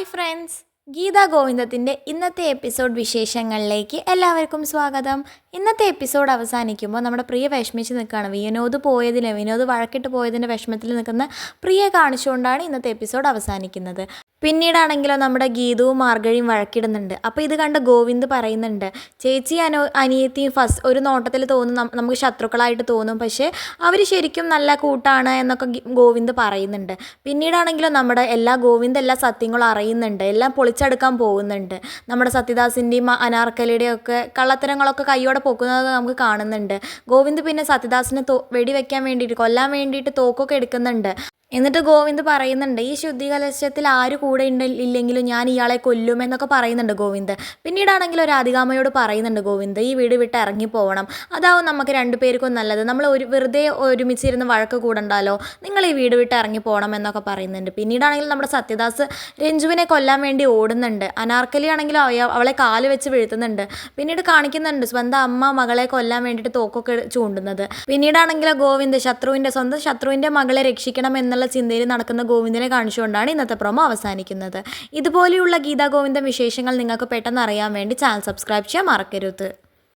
Hi friends. Gita ഗോവിന്ദത്തിന്റെ ഇന്നത്തെ episode വിശേഷങ്ങളിലേക്ക് എല്ലാവർക്കും സ്വാഗതം. ഇന്നത്തെ എപ്പിസോഡ് അവസാനിക്കുമ്പോൾ നമ്മുടെ പ്രിയ വിഷമിച്ച് നിൽക്കുകയാണ്. വിനോദ് പോയതിന് വിനോദ് വഴക്കിട്ട് പോയതിന്റെ വിഷമത്തിൽ നിൽക്കുന്ന പ്രിയ കാണിച്ചുകൊണ്ടാണ് ഇന്നത്തെ എപ്പിസോഡ് അവസാനിക്കുന്നത്. പിന്നീടാണെങ്കിലോ നമ്മുടെ ഗീതവും മാർഗഴിയും വഴക്കിടുന്നുണ്ട്. അപ്പോൾ ഇത് കണ്ട് ഗോവിന്ദ് പറയുന്നുണ്ട് ചേച്ചി അനോ അനിയത്തിയും ഫസ്റ്റ് ഒരു നോട്ടത്തിൽ തോന്നും നമുക്ക് ശത്രുക്കളായിട്ട് തോന്നും പക്ഷേ അവർ ശരിക്കും നല്ല കൂട്ടാണ് എന്നൊക്കെ ഗോവിന്ദ് പറയുന്നുണ്ട്. പിന്നീടാണെങ്കിലോ നമ്മുടെ എല്ലാ ഗോവിന്ദ് എല്ലാ സത്യങ്ങളും അറിയുന്നുണ്ട് എല്ലാം പൊളിച്ചെടുക്കാൻ പോകുന്നുണ്ട്. നമ്മുടെ സത്യദാസിന്റെയും അനാർക്കലിയുടെയും ഒക്കെ കള്ളത്തരങ്ങളൊക്കെ കൈയോടെ പൊക്കുന്നത് നമുക്ക് കാണുന്നുണ്ട്. ഗോവിന്ദ് പിന്നെ സത്യദാസിനെ തോ വെടിവെക്കാൻ വേണ്ടിയിട്ട് കൊല്ലാൻ വേണ്ടിയിട്ട് തോക്കൊക്കെ എടുക്കുന്നുണ്ട്. എന്നിട്ട് ഗോവിന്ദ് പറയുന്നുണ്ട് ഈ ശുദ്ധി കലശത്തിൽ ആര് കൂടെ ഇല്ലെങ്കിലും ഞാൻ ഇയാളെ കൊല്ലും എന്നൊക്കെ പറയുന്നുണ്ട് ഗോവിന്ദ്. പിന്നീടാണെങ്കിൽ ഒരു അധികാമയോട് പറയുന്നുണ്ട് ഗോവിന്ദ് ഈ വീട് വിട്ട് ഇറങ്ങി പോകണം അതാവും നമുക്ക് രണ്ടു പേർക്കും നല്ലത്. നമ്മൾ ഒരു വെറുതെ ഒരുമിച്ചിരുന്ന് വഴക്ക് കൂടണ്ടാലോ? നിങ്ങൾ ഈ വീട് വിട്ട് ഇറങ്ങി പോകണം എന്നൊക്കെ പറയുന്നുണ്ട്. പിന്നീടാണെങ്കിൽ നമ്മുടെ സത്യദാസ് രഞ്ജുവിനെ കൊല്ലാൻ വേണ്ടി ഓടുന്നുണ്ട്. അനാർക്കലി ആണെങ്കിലും അവ- അവളെ കാൽ വെച്ച് വീഴ്ത്തുന്നുണ്ട്. പിന്നീട് കാണിക്കുന്നുണ്ട് സ്വന്തം അമ്മ മകളെ കൊല്ലാൻ വേണ്ടിയിട്ട് തോക്കൊക്കെ ചൂണ്ടുന്നത്. പിന്നീടാണെങ്കിൽ ഗോവിന്ദ് ശത്രുവിന്റെ സ്വന്തം ശത്രുവിന്റെ മകളെ രക്ഷിക്കണം എന്നുള്ള ചിന്തയിൽ നടക്കുന്ന ഗോവിന്ദനെ കാണിച്ചുകൊണ്ടാണ് ഇന്നത്തെ പ്രൊമോ അവസാനിക്കുന്നത്. ഇതുപോലെയുള്ള ഗീതാ ഗോവിന്ദം വിശേഷങ്ങൾ നിങ്ങൾക്ക് പെട്ടെന്ന് അറിയാൻ വേണ്ടി ചാനൽ സബ്സ്ക്രൈബ് ചെയ്യാൻ മറക്കരുത്.